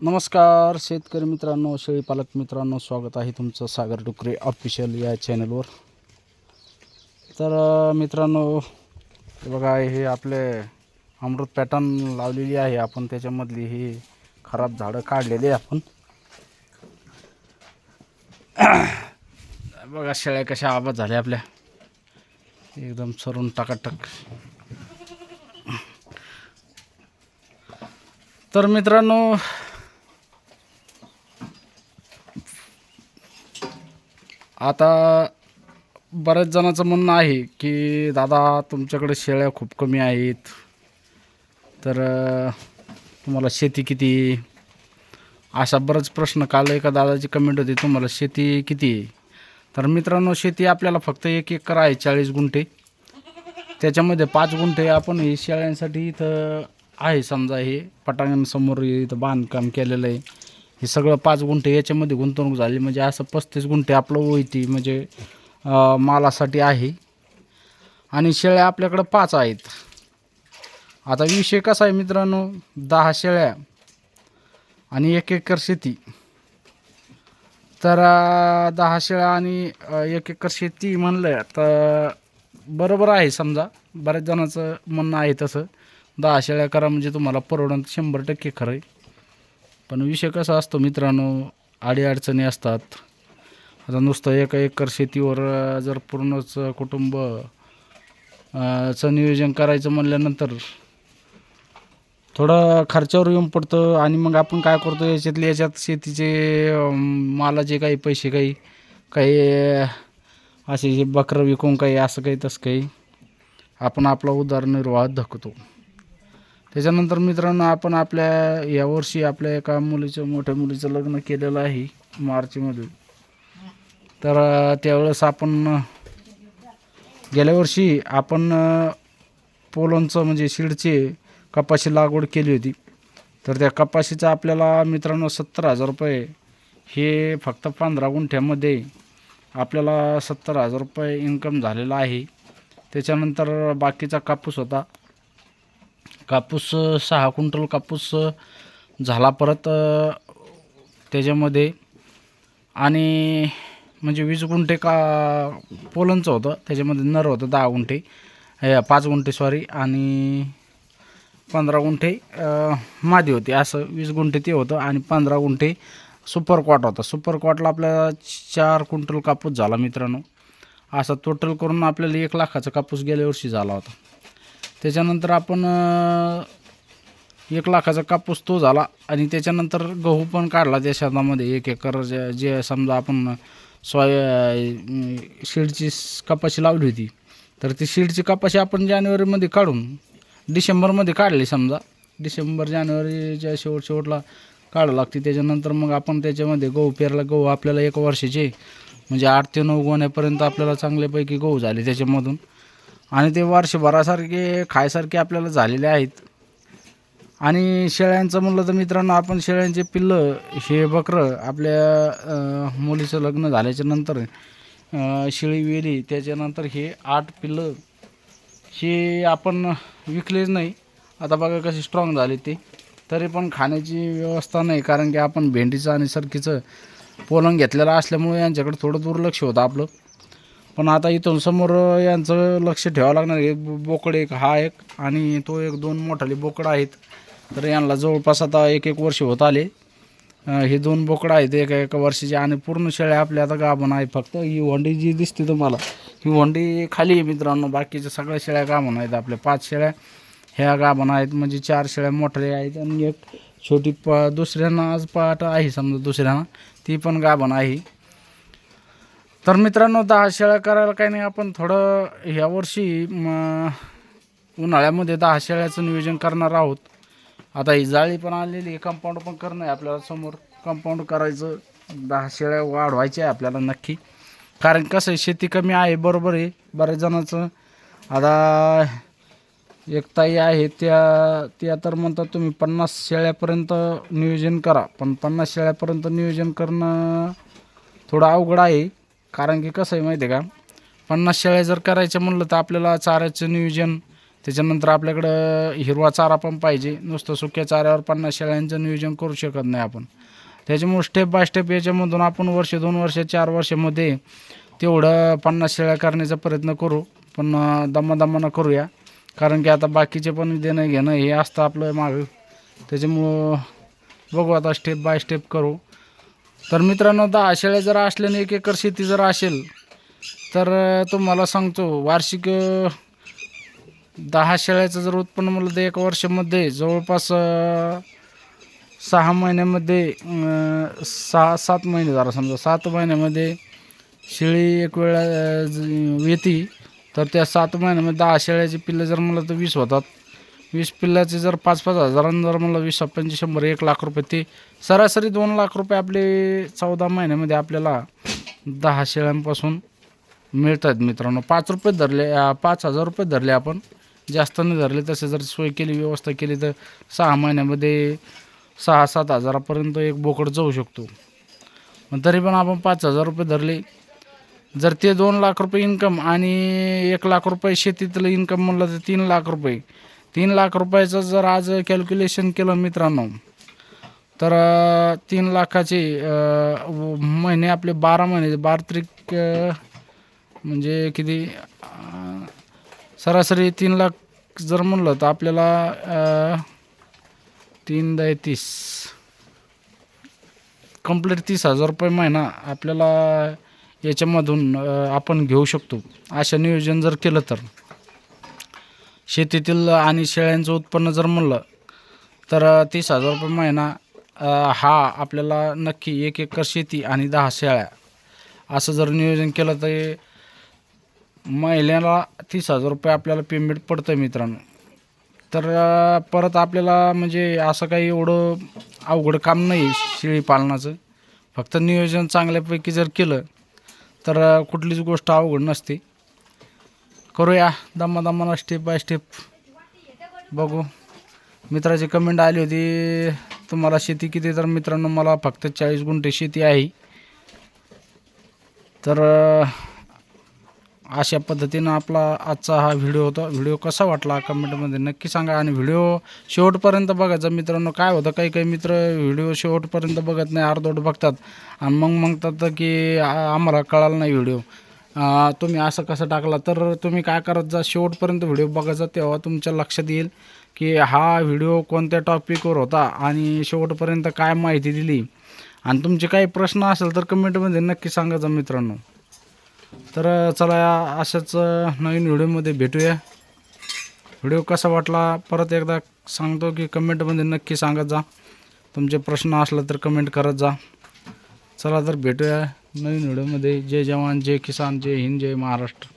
नमस्कार शेतकरी मित्रांनो शेळी पालक मित्रांनो स्वागत आहे तुमचं सागर डुकरे ऑफिशियल या चॅनलवर तर मित्रांनो बघा हे आपले अमृत पॅटर्न लावलेली आहे. आपण त्याच्यामधली ही खराब झाडं काढलेली आहे आपण. बघा शेळ्या कशा आबाद झाल्या आपल्या. एकदम सरून टाकाटक. तर मित्रांनो आता बऱ्याच जणांचं म्हणणं आहे की दादा तुमच्याकडे शेळ्या खूप कमी आहेत. तर तुम्हाला शेती किती असा बराच प्रश्न काल एका दादाची कमेंट होती तुम्हाला शेती किती आहे? तर मित्रांनो शेती आपल्याला फक्त एक एकर आहे चाळीस गुंठे. त्याच्यामध्ये पाच गुंठे आपण हे शेळ्यांसाठी इथं आहे समजा हे पटांगणसमोर इथं बांधकाम केलेलं आहे. हे सगळं पाच गुंठे याच्यामध्ये गुंतवणूक झाली. म्हणजे असं पस्तीस गुंठे आपलं ओळीती म्हणजे मालासाठी आहे. आणि शेळ्या आपल्याकडं पाच आहेत. आता विषय कसा आहे मित्रांनो? दहा शेळ्या आणि एक एकर शेती. तर दहा शेळ्या आणि एक एकर शेती म्हणलं तर बरोबर आहे समजा. बऱ्याच जणांचं म्हणणं आहे तसं. दहा शेळ्या करा म्हणजे तुम्हाला परवडण शंभर टक्के खरं आहे. पण विषय कसा असतो मित्रांनो अडीअडचणी असतात. आता नुसतं एका एकर शेतीवर जर पूर्णच कुटुंब चं नियोजन करायचं म्हणल्यानंतर थोडं खर्चावर येऊन पडतं आणि मग आपण काय करतो याच्यातले याच्यात शेतीचे मालाचे काही पैसे काही काही असे जे बकरं विकून काही असं काही तसं काही आपण आपला उदारनिर्वाह धकतो. त्याच्यानंतर मित्रांनो आपण आपल्या यावर्षी आपल्या एका मुलीचं मोठ्या मुलीचं लग्न केलेलं आहे मार्चमध्ये. तर त्यावेळेस आपण गेल्या वर्षी आपण पोलोंचं पोलनचं म्हणजे शिडचे कपाशी लागवड केली होती. तर त्या कपाशीचा आपल्याला मित्रांनो सत्तर हजार रुपये हे फक्त पंधरा गुंठ्यामध्ये आपल्याला सत्तर हजार रुपये इन्कम झालेला आहे. त्याच्यानंतर बाकीचा कापूस होता. कापूस सहा क्विंटल कापूस झाला परत त्याच्यामध्ये. आणि म्हणजे वीस गुंठे का पोलनचं होतं. त्याच्यामध्ये नर होतं दहा गुंठे. पाच गुंठे सॉरी आणि पंधरा गुंठे मादी होती. असं वीस गुंठे ते होतं. आणि पंधरा गुंठे सुपर कॉट होता. सुपर कॉटला आपल्याला चार क्विंटल कापूस झाला मित्रांनो. असा टोटल करून आपल्याला एक लाखाचा कापूस गेल्या वर्षी झाला होता. त्याच्यानंतर आपण एक लाखाचा कापूस तो झाला आणि त्याच्यानंतर गहू पण काढला त्या शेतामध्ये. एक एकर जे जे समजा आपण सोय शीडची कपाशी लावली होती तर ती शिडची कपाशी आपण जानेवारीमध्ये काढून डिसेंबरमध्ये काढली समजा. डिसेंबर जानेवारीच्या शेवट शेवटला काढावं लागते. त्याच्यानंतर मग आपण त्याच्यामध्ये गहू पेरला. गहू आपल्याला एक वर्षाचे म्हणजे आठ ते नऊ गोण्यापर्यंत आपल्याला चांगल्यापैकी गहू झाले त्याच्यामधून. आणि ते वर्षभरासारखे खायसारखे आपल्याला झालेले आहेत. आणि शेळ्यांचं म्हणलं तर मित्रांनो आपण शेळ्यांचे पिल्लं हे बकरं आपल्या मुलीचं लग्न झाल्याच्यानंतर शेळी वेली त्याच्यानंतर हे आठ पिल्लं हे आपण विकलेच नाही. आता बघा कसे स्ट्रॉंग झाले ते. तरी पण खाण्याची व्यवस्था नाही कारण की आपण भेंडीचं आणि सरकीचं पोलंग घेतलेलं असल्यामुळे यांच्याकडे थोडं दुर्लक्ष होतं आपलं. पण आता इथून समोर यांचं लक्ष ठेवावं लागणार आहे. बोकड एक हा एक आणि तो एक दोन मोठाले बोकड आहेत. तर यांना जवळपास आता एक एक वर्ष होत आले. हे दोन बोकडं आहेत एका एका वर्षाचे आणि पूर्ण शेळ्या आपल्या आता गाभण आहे फक्त ही वंडी जी दिसते तुम्हाला ही वंडी खाली आहे मित्रांनो. बाकीच्या सगळ्या शेळ्या गाभण आहेत. आपल्या पाच शेळ्या ह्या गाभण आहेत. म्हणजे चार शेळ्या मोठ्या आहेत आणि एक छोटी प दुसऱ्यांना आज पाट आहे समजा दुसऱ्यांना. ती पण गाभण आहे. तर मित्रांनो दहा शेळ्या करायला काही नाही आपण थोडं ह्या वर्षी म, उन्हाळ्यामध्ये दहा शेळ्याचं नियोजन करणार आहोत. आता ही जाळी पण आलेली आहे कंपाऊंड पण करणं आहे आपल्याला समोर. कंपाऊंड करायचं दहा शेळ्या वाढवायच्या आहे आपल्याला नक्की. कारण कसं आहे शेती कमी आहे बरोबर आहे बऱ्याच जणांचं. आता एक ताई आहे त्या त्या तर म्हणतात तुम्ही पन्नास शेळ्यापर्यंत नियोजन करा. पण पन्नास शेळ्यापर्यंत नियोजन करणं थोडं अवघड आहे. कारण की कसं आहे माहिती आहे का? पन्नास शेळ्या जर करायचं म्हणलं तर आपल्याला चाऱ्याचं नियोजन त्याच्यानंतर आपल्याकडं हिरवा चारा पण पाहिजे. नुसतं सुक्या चाऱ्यावर पन्नास शेळ्यांचं नियोजन करू शकत नाही आपण. त्याच्यामुळे स्टेप बाय स्टेप याच्यामधून आपण वर्ष दोन वर्ष चार वर्षामध्ये तेवढं पन्नास शेळ्या करण्याचा प्रयत्न करू. पण दमादमानं करूया. कारण की आता बाकीचे पण देणं घेणं हे असतं आपलं मागं. त्याच्यामुळं बघू आता स्टेप बाय स्टेप करू. तर मित्रांनो दहा शेळ्या जर असल्याने एक एकर शेती जर असेल तर तुम्हाला सांगतो वार्षिक दहा शेळ्याचं जर उत्पन्न म्हणलं तर एका वर्षामध्ये जवळपास सहा महिन्यामध्ये सहा सात महिने झाला समजा. सात महिन्यामध्ये शेळी एक वेळा येते तर त्या सात महिन्यामध्ये दहा शेळ्याची पिल्लं जर म्हणलं तर वीस होतात. वीस पिल्लाचे जर पाच पाच हजारांनी जर म्हणलं वीस पंचवीस शंभर एक लाख रुपये ते सरासरी दोन लाख रुपये आपले चौदा महिन्यामध्ये आपल्याला दहा शेळ्यांपासून मिळतात मित्रांनो. पाच रुपये धरले पाच हजार रुपये धरले आपण. जास्त नाही धरले तसे जर सोय केली व्यवस्था केली तर सहा महिन्यामध्ये सहा सात हजारापर्यंत एक बोकड जाऊ शकतो. पण तरी पण आपण पाच हजार रुपये धरले. जर ते दोन लाख रुपये इन्कम आणि एक लाख रुपये शेतीतलं इन्कम म्हणलं तर तीन लाख रुपये. तीन लाख रुपयाचं जर आज कॅल्क्युलेशन केलं मित्रांनो तर तीन लाखाचे व- महिने आपले बारा महिने बारा त्रिक म्हणजे किती सरासरी तीन लाख जर म्हणलं तर आपल्याला तीन दहा तीस कंप्लीट तीस हजार रुपये महिना आपल्याला याच्यामधून आपण घेऊ शकतो. अशा नियोजन जर केलं तर. शेतीतील आणि शेळ्यांचं उत्पन्न जर म्हणलं तर तीस हजार रुपये महिना हा आपल्याला नक्की एक एकर शेती आणि दहा शेळ्या. असं जर नियोजन केलं तर महिन्याला तीस हजार रुपये आपल्याला पेमेंट पडतं मित्रांनो. तर परत आपल्याला म्हणजे असं काही एवढं अवघड काम नाही शेळी पालनाचं. फक्त नियोजन चांगल्यापैकी जर केलं तर कुठलीच गोष्ट अवघड नसते. करूया. दमादमानं स्टेप बाय स्टेप बघू. मित्राची कमेंट आली होती. तुम्हाला शेती किती? तर मित्रांनो मला फक्त चाळीस गुंठे शेती आहे. तर अशा पद्धतीनं आपला आजचा हा व्हिडिओ होता. व्हिडिओ कसा वाटला? कमेंटमध्ये नक्की सांगा. आणि व्हिडिओ शेवटपर्यंत बघायचा मित्रांनो काय होतं काही काही मित्र व्हिडिओ शेवटपर्यंत बघत नाही अर्धवट बघतात. आणि मग म्हणतात की आम्हाला कळाला नाही व्हिडिओ तुम्ही असं कसं टाकला? तर तुम्ही काय करत जा शेवटपर्यंत व्हिडिओ बघायचा तेव्हा तुमच्या लक्षात येईल की हा व्हिडिओ कोणत्या टॉपिकवर होता आणि शेवटपर्यंत काय माहिती दिली. आणि तुमचे काही प्रश्न असेल तर कमेंटमध्ये नक्की सांगायचा मित्रांनो. तर चला अशाच नवीन व्हिडिओमध्ये भेटूया. व्हिडिओ कसा वाटला? परत एकदा सांगतो की कमेंटमध्ये नक्की सांगत जा. तुमचे प्रश्न असला तर कमेंट करत जा. चला तर भेटूया नवीन व्हिडिओमध्ये. जय जवान जय किसान जय हिंद जय महाराष्ट्र.